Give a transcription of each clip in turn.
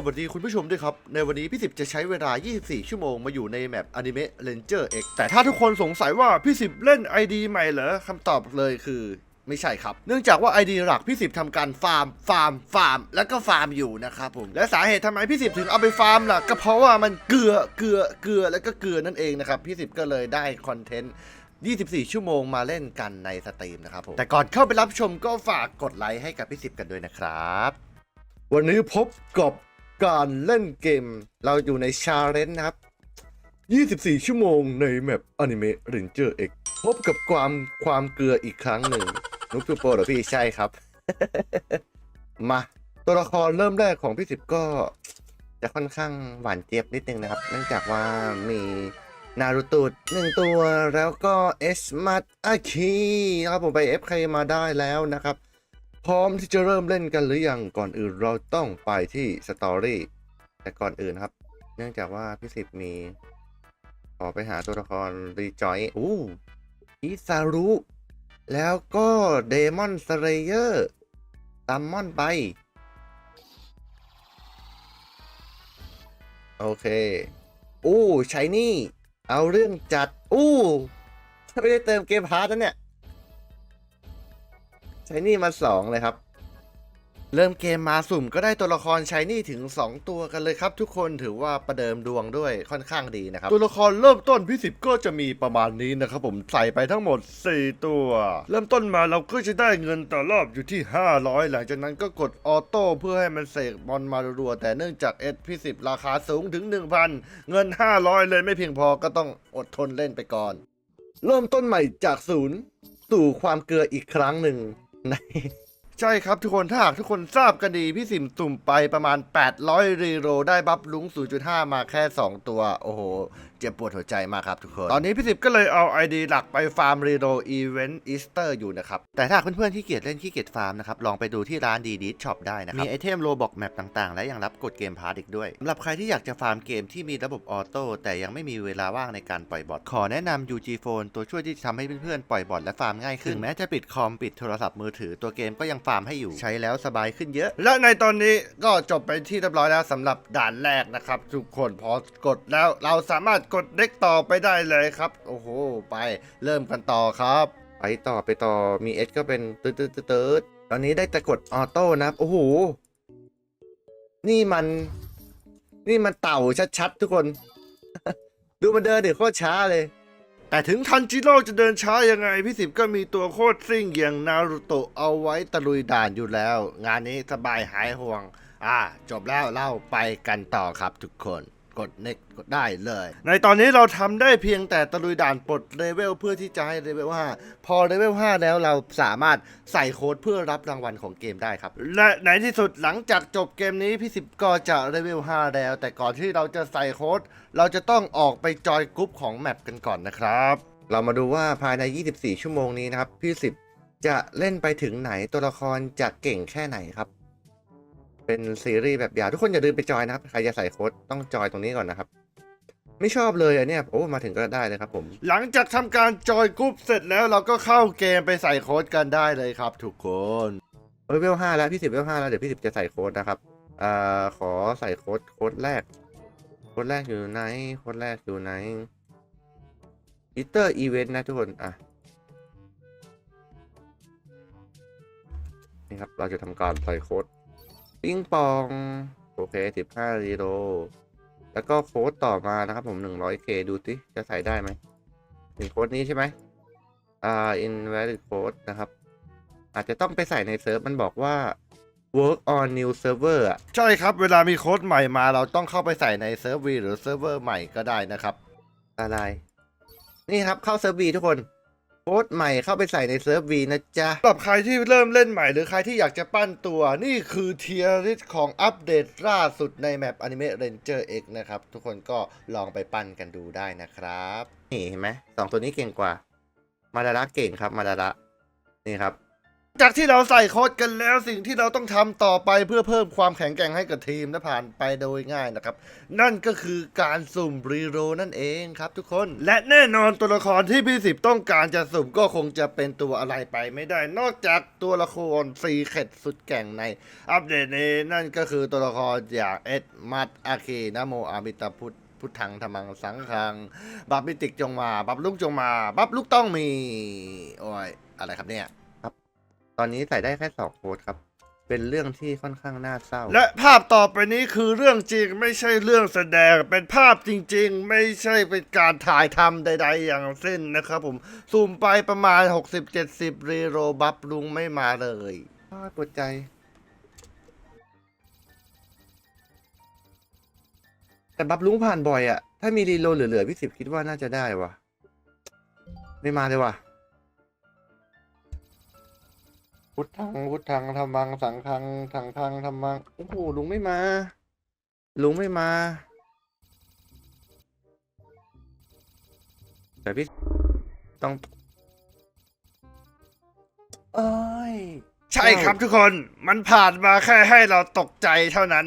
สวัสดีคุณผู้ชมด้วยครับ ในวันนี้พี่สิบจะใช้เวลา 24 ชั่วโมงมาอยู่ในแมปอนิเมะ Ranger X แต่ถ้าทุกคนสงสัยว่าพี่สิบเล่น ID ใหม่เหรอคำตอบเลยคือไม่ใช่ครับ เนื่องจากว่า ID หลักพี่สิบทำการฟาร์ม ฟาร์ม ฟาร์ม แล้วก็ฟาร์มอยู่นะครับผม และสาเหตุทำไมพี่สิบถึงเอาไปฟาร์มล่ะ ก็เพราะว่ามันเกลือ เกลือ เกลือ แล้วก็เกลือนั่นเองนะครับ พี่สิบก็เลยได้คอนเทนต์24 ชั่วโมงมาเล่นกันในสตรีมนะครับผม แต่ก่อนเข้าไปรับชมก็ฝากกดไลค์ให้กับพี่สิบกันด้วยนะครับ วันนี้พบกับ การเล่นเกมเราอยู่ในชาเลนจ์นะครับ 24 ชั่วโมงในแมปอนิเมะ Ranger X พบกับความความเกลืออีกครั้งหนึ่งนุ๊กตูโปรเหรอพี่ใช่ครับ มาตัวละครเริ่มแรกของพี่สิบก็จะค่อนข้างหวานเจี๊ยบนิดนึงนะครับ เนื่องจากว่ามีนารูตูดหนึ่งตัวแล้วก็เอสมัตอาคีครับผมไป FK มาได้แล้วนะครับ พร้อมที่จะเริ่มเล่นกันหรือยังก่อนอื่นเราต้องไปที่สตอรี่แต่ก่อนอื่นครับ เนื่องจากว่าพี่สิบมี ขอไปหาตัวละครรีจอยอู้อิซารุแล้วก็เดมอนสเลเยอร์ตัมมอนไป โอเค อู้ชายนี่ เอาเรื่องจัด อู้ไม่ได้เติมเกมพาร์ตนะเนี่ย ชายนี่มาสองเลยครับ เริ่มเกมมาสุ่มก็ได้ตัวละครชายนี่ถึง 2 ตัวกันเลยครับ ทุกคนถือว่าประเดิมดวงด้วยค่อนข้างดีนะครับ ตัวละครเริ่มต้นพี่สิบก็จะมีประมาณนี้นะครับผมใส่ไปทั้งหมด 4 ตัว เริ่มต้นมาเราก็จะได้เงินต่อรอบอยู่ที่ 500 หลังจากนั้นก็กดออโต้เพื่อให้มันเสกบอลมารัวๆแต่เนื่องจากเอสพี่สิบราคาสูงถึง 1,000 เงิน 500 เลยไม่เพียงพอก็ต้องอดทนเล่นไปก่อน เริ่มต้นใหม่จากศูนย์สู่ความเกลืออีกครั้งหนึ่ง ในใช่ครับทุกคนถ้าหากทุกคนทราบกันดี พี่สิมสุ่มไปประมาณ 800 รีโรได้บัฟลุง0.5 มาแค่ 2 ตัว โอ้โห เจ็บปวดหัวใจมากครับทุกคน ตอนนี้พี่สิบก็เลยเอา ID หลักไปฟาร์มรีโรอีเวนต์อีสเตอร์อยู่นะครับ แต่ถ้าหากเพื่อนๆที่เกียจเล่นขี้เกียจฟาร์มนะครับ ลองไปดูที่ร้านดีดีช็อปได้นะครับ มีไอเทมโลบอกแมปต่างๆ และยังรับกดเกมพาร์ตอีกด้วยสำหรับใครที่อยากจะฟาร์มเกมที่มีระบบออโต้แต่ยังไม่มีเวลาว่างในการปล่อยบอทขอแนะนำ UG Phone ตัวช่วยที่จะทำให้เพื่อนๆปล่อยบอทและฟาร์มง่ายขึ้นถึงแม้จะปิดคอมปิดโทรศัพท์มือถือตัวเกมก็ยังฟาร์มให้อยู่ใช้แล้วสบายขึ้นเยอะ และในตอนนี้ก็จบไปที่เรียบร้อยแล้วสำหรับด่านแรกนะครับทุกคนพอกดแล้วเราสามารถกดเด็กต่อไปได้เลยครับ โอ้โห ไปเริ่มกันต่อครับ ไปต่อไปต่อมีเอสก็เป็นตืดตืดตืดตืดตอนนี้ได้แต่กดออโต้นะครับ โอ้โห นี่มัน นี่มันเต่าชัดๆทุกคน ดูมันเดินเดี๋ยวโคตรช้าเลย แต่ถึงทันจิโร่จะเดินช้ายังไง พี่สิบก็มีตัวโคตรซิ่งอย่างนารูโตะเอาไว้ตะลุยด่านอยู่แล้ว งานนี้สบายหายห่วง อ่า จบแล้วเล่าไปกันต่อครับทุกคน กดเน็กกดได้เลย ในตอนนี้เราทำได้เพียงแต่ตะลุยด่านปลดเลเวลเพื่อที่จะให้เลเวล5พอเลเวล5แล้วเราสามารถใส่โค้ดเพื่อรับรางวัลของเกมได้ครับ และในที่สุดหลังจากจบเกมนี้พี่สิบก็จะเลเวล5แล้ว แต่ก่อนที่เราจะใส่โค้ด เราจะต้องออกไปจอยกรุ๊ปของแมปกันก่อนนะครับ เรามาดูว่าภายใน 24 ชั่วโมงนี้นะครับพี่สิบจะเล่นไปถึงไหนตัวละครจะเก่งแค่ไหนครับ เป็นซีรีส์แบบยาวทุกคนอย่าลืมไปจอยนะครับ ใครจะใส่โค้ดต้องจอยตรงนี้ก่อนนะครับ ไม่ชอบเลยอันเนี้ยโอ้มาถึงก็ได้เลยครับผม หลังจากทำการจอยกรุ๊ปเสร็จแล้วเราก็เข้าเกมไปใส่โค้ดกันได้เลยครับ ทุกคนเออเวลห้าแล้วพี่สิบเวลห้าแล้วเดี๋ยวพี่สิบจะใส่โค้ดนะครับอ่าขอใส่โค้ดโค้ดแรก โค้ดแรกอยู่ไหนโค้ดแรกอยู่ไหนอีเตอร์อีเวนต์นะทุกคนอะนี่ครับ เราจะทำการใส่โค้ด ปิงปอง โอเคสิบห้ารีโลแล้วก็โค้ดต่อมานะครับผมหนึ่งร้อยเคดูสิจะใส่ได้ไหมถึงโค้ดนี้ใช่ไหมอ่า invalid code นะครับ อาจจะต้องไปใส่ในเซิร์ฟมันบอกว่า work on new server อะใช่ครับ เวลามีโค้ดใหม่มาเราต้องเข้าไปใส่ในเซิร์ฟวีหรือเซิร์ฟเวอร์ใหม่ก็ได้นะครับ อะไร นี่ครับเข้าเซิร์ฟวีทุกคนโค้ดใหม่เข้าไปใส่ในเซิร์ฟวีนะจ๊ะสำหรับใครที่เริ่มเล่นใหม่หรือใครที่อยากจะปั้นตัว นี่คือเทียริสของอัปเดตล่าสุดในแมป Anime Ranger X นะครับ ทุกคนก็ลองไปปั้นกันดูได้นะครับ นี่เห็นไหมสองตัวนี้เก่งกว่า มาดาระเก่งครับมาดาระนี่ครับ จากที่เราใส่โค้ดกันแล้วสิ่งที่เราต้องทำต่อไปเพื่อเพิ่มความแข็งแกร่งให้กับทีมและผ่านไปโดยง่ายนะครับ นั่นก็คือการสุ่มรีโรนั่นเองครับทุกคน และแน่นอนตัวละครที่พี่สิบต้องการจะสุ่มก็คงจะเป็นตัวอะไรไปไม่ได้ นอกจากตัวละครซีเข็ดสุดแก่งใน อัปเดตนี้นั่นก็คือตัวละครอย่างเอ็ดมัดอาเคนะโมอามิตาพุทธพุทธังธรรมังสังฆัง บับมิติกจงมา บับลูกจงมา บับลูกต้องมี โอ้ย อะไรครับเนี่ย ตอนนี้ใส่ได้แค่สองโค้ดครับ เป็นเรื่องที่ค่อนข้างน่าเศร้า และภาพต่อไปนี้คือเรื่องจริงไม่ใช่เรื่องแสดง เป็นภาพจริง ๆ ไม่ใช่เป็นการถ่ายทำใด ๆ อย่างสิ้นนะครับผมซูมไปประมาณ 60-70 รีโรบับลุงไม่มาเลยอ้าวปวดใจแต่บับลุงผ่านบ่อยอะถ้ามีรีโหลดเหลือๆพี่สิบคิดว่าน่าจะได้วะไม่มาเลยว่ะ พุทธังพุทธังธรรมังสังฆังสังฆังธรรมังโอ้โหลุงไม่มา ลุงไม่มา แต่พี่ต้องเอ้ยใช่ครับทุกคน มันผ่านมาแค่ให้เราตกใจเท่านั้น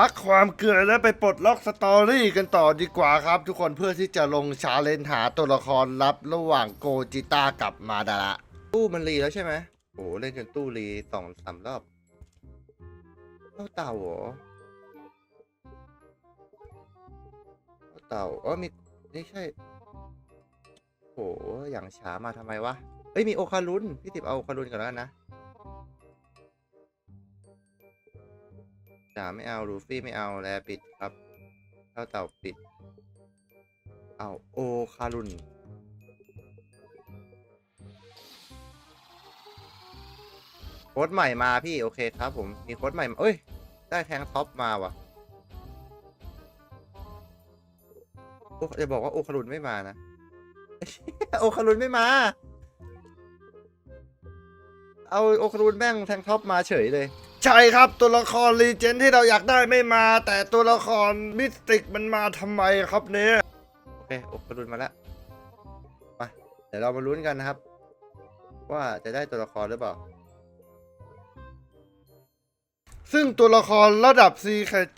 พักความเกลือแล้วไปปลดล็อกสตอรี่กันต่อดีกว่าครับ ทุกคนเพื่อที่จะลงชาเลนจ์หาตัวละครลับระหว่างโกจิต้ากับมาดาระตู้มันรีแล้วใช่ไหม โอ้เล่นจนตู้รีสองสามรอบเต้าเต่าเหรอเต้าเต่าอ๋อมีนี่ใช่โหอย่างช้ามาทำไมวะเอ้ยมีโอคารุนพี่ติบเอาโอคารุนก่อนแล้วนะจ๋าไม่เอาลูฟี่ไม่เอาแลปิดครับเท่าเต่าปิด เอาโอคารุน ค้ดใหม่มาพี่โอเคครับผมมีโค้ดใหม่มาเอ้ย ได้แทงท็อปมาว่ะโอ้จะบอกว่าโอคารุนไม่มานะ โอคารุนไม่มา เอาโอคารุนแม่งแทงท็อปมาเฉยเลย ใช่ครับตัวละครรีเจนที่เราอยากได้ไม่มา แต่ตัวละครมิสติกมันมาทำไมครับเนี่ย โอเคโอคารุนมาแล้วมาเดี๋ยวเรามาลุ้นกันนะครับ ว่าจะได้ตัวละครหรือเปล่า ซึ่งตัวละครระดับ C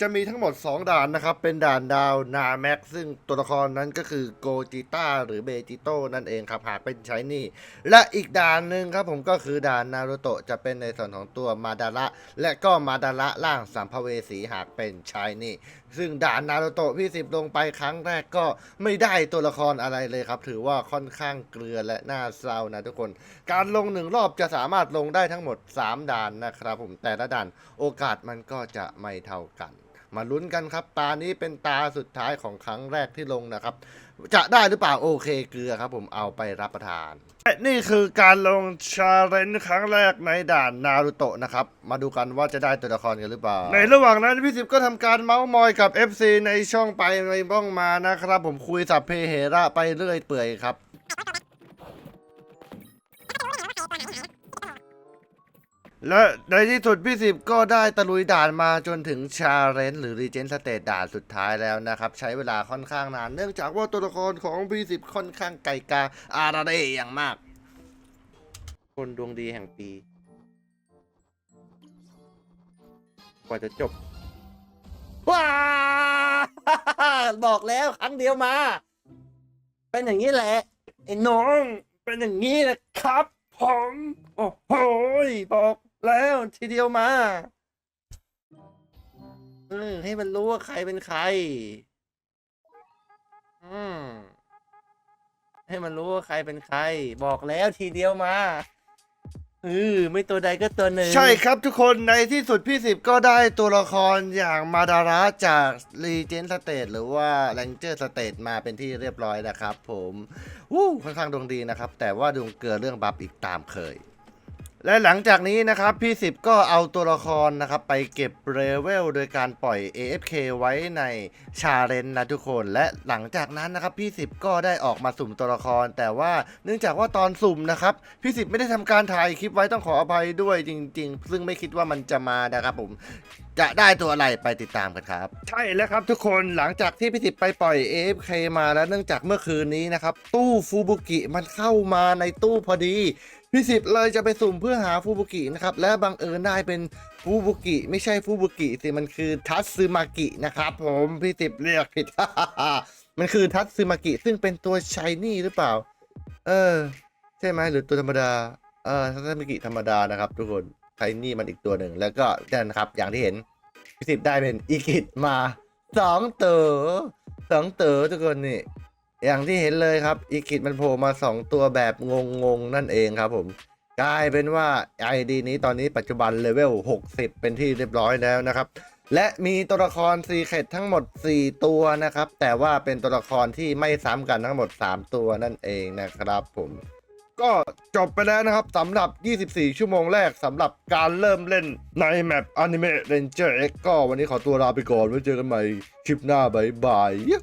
จะมีทั้งหมด 2 ด่านนะครับ เป็นด่านดาวนาแม็กซึ่งตัวละครนั้นก็คือโกจิต้าหรือเบจิโต้นั่นเองครับ หากเป็นใช้นี่ และอีกด่านหนึ่งครับผมก็คือด่านนารูโตะจะเป็นในส่วนของตัวมาดาระและก็มาดาระล่างสัมภเวสีหากเป็นชายนี่ซึ่งด่านนารูโตะพี่สิบลงไปครั้งแรกก็ไม่ได้ตัวละครอะไรเลยครับ ถือว่าค่อนข้างเกลือและน่าเศร้านะทุกคน การลงหนึ่งรอบจะสามารถลงได้ทั้งหมด 3 ด่านนะครับผมแต่ละด่านโอกาสมันก็จะไม่เท่ากัน มาลุ้นกันครับตานี้เป็นตาสุดท้ายของครั้งแรกที่ลงนะครับ จะได้หรือเปล่า โอเคเกลือครับผมเอาไปรับประทานและนี่คือการลงชาเลนจ์ครั้งแรกในด่านนารูโตะนะครับ มาดูกันว่าจะได้ตัวละครกันหรือเปล่า ในระหว่างนั้นพี่สิบก็ทำการเมาส์มอยกับ FC ในช่องไปในบ้องมานะครับ ผมคุยสัพเพเหระไปเรื่อยเปื่อยครับ และในที่สุดพี่สิบก็ได้ตะลุยด่านมาจนถึงชาเลนจ์หรือรีเจนสเตตด่านสุดท้ายแล้วนะครับ ใช้เวลาค่อนข้างนาน เนื่องจากว่าตัวละครของพี่สิบค่อนข้างไกลกาอาราเดอย่างมาก คนดวงดีแห่งปี กว่าจะจบ ว้า บอกแล้วครั้งเดียวมา เป็นอย่างนี้แหละไอ้น้อง เป็นอย่างนี้แหละครับผม โอ้โหยบอก แล้วทีเดียวมาเออให้มันรู้ว่าใครเป็นใคร อืม ให้มันรู้ว่าใครเป็นใคร บอกแล้วทีเดียวมาเออไม่ตัวใดก็ตัวหนึ่งใช่ครับทุกคนในที่สุดพี่สิบก็ได้ตัวละครอย่างมาดาระจากรีเจนสเตทหรือว่าแรงเจอร์สเตทมาเป็นที่เรียบร้อยนะครับผมวู้ค่อนข้างดวงดีนะครับ แต่ว่าดวงเกลือเรื่องบัฟอีกตามเคย และหลังจากนี้นะครับพี่สิบก็เอาตัวละครนะครับ ไปเก็บเลเวลโดยการปล่อย AFK ไว้ในชาเลนจ์นะทุกคน และหลังจากนั้นนะครับพี่สิบก็ได้ออกมาสุ่มตัวละคร แต่ว่าเนื่องจากว่าตอนสุ่มนะครับพี่สิบไม่ได้ทำการถ่ายคลิปไว้ต้องขออภัยด้วยจริง ๆ ซึ่งไม่คิดว่ามันจะมานะครับผมจะได้ตัวอะไรไปติดตามกันครับ ใช่แล้วครับทุกคนหลังจากที่พี่สิบไปปล่อย AFK มาแล้วเนื่องจากเมื่อคืนนี้นะครับตู้ฟูบุกิมันเข้ามาในตู้พอดี พี่สิบเลยจะไปสุ่มเพื่อหาฟูบุกินะครับ และบังเอิญได้เป็นฟูบุกิ ไม่ใช่ฟูบุกิสิมันคือทัตซึมากินะครับ ผมพี่สิบเรียกผิด มันคือทัตซึมากิซึ่งเป็นตัวชายนี่หรือเปล่า เออ ใช่ไหมหรือตัวธรรมดาเออทัตซึมากิธรรมดานะครับ ทุกคนชายนี่มันอีกตัวหนึ่งแล้วก็นั่นครับ อย่างที่เห็นพี่สิบได้เป็นอีกิดมาสองเตัวสองเตัวทุกคนนี่ อย่างที่เห็นเลยครับอีกิดมันโผล่มา 2 ตัวแบบงงๆ นั่นเองครับผม กลายเป็นว่า ID นี้ตอนนี้ปัจจุบันเลเวล 60 เป็นที่เรียบร้อยแล้วนะครับ และมีตัวละครซีเคททั้งหมด 4 ตัวนะครับ แต่ว่าเป็นตัวละครที่ไม่ซ้ำกันทั้งหมด 3 ตัวนั่นเองนะครับผมก็จบไปแล้วนะครับสำหรับ 24 ชั่วโมงแรกสำหรับการเริ่มเล่นในแมป Anime Ranger X ก็วันนี้ขอตัวลาไปก่อนไว้เจอกันใหม่คลิปหน้าบายบายยู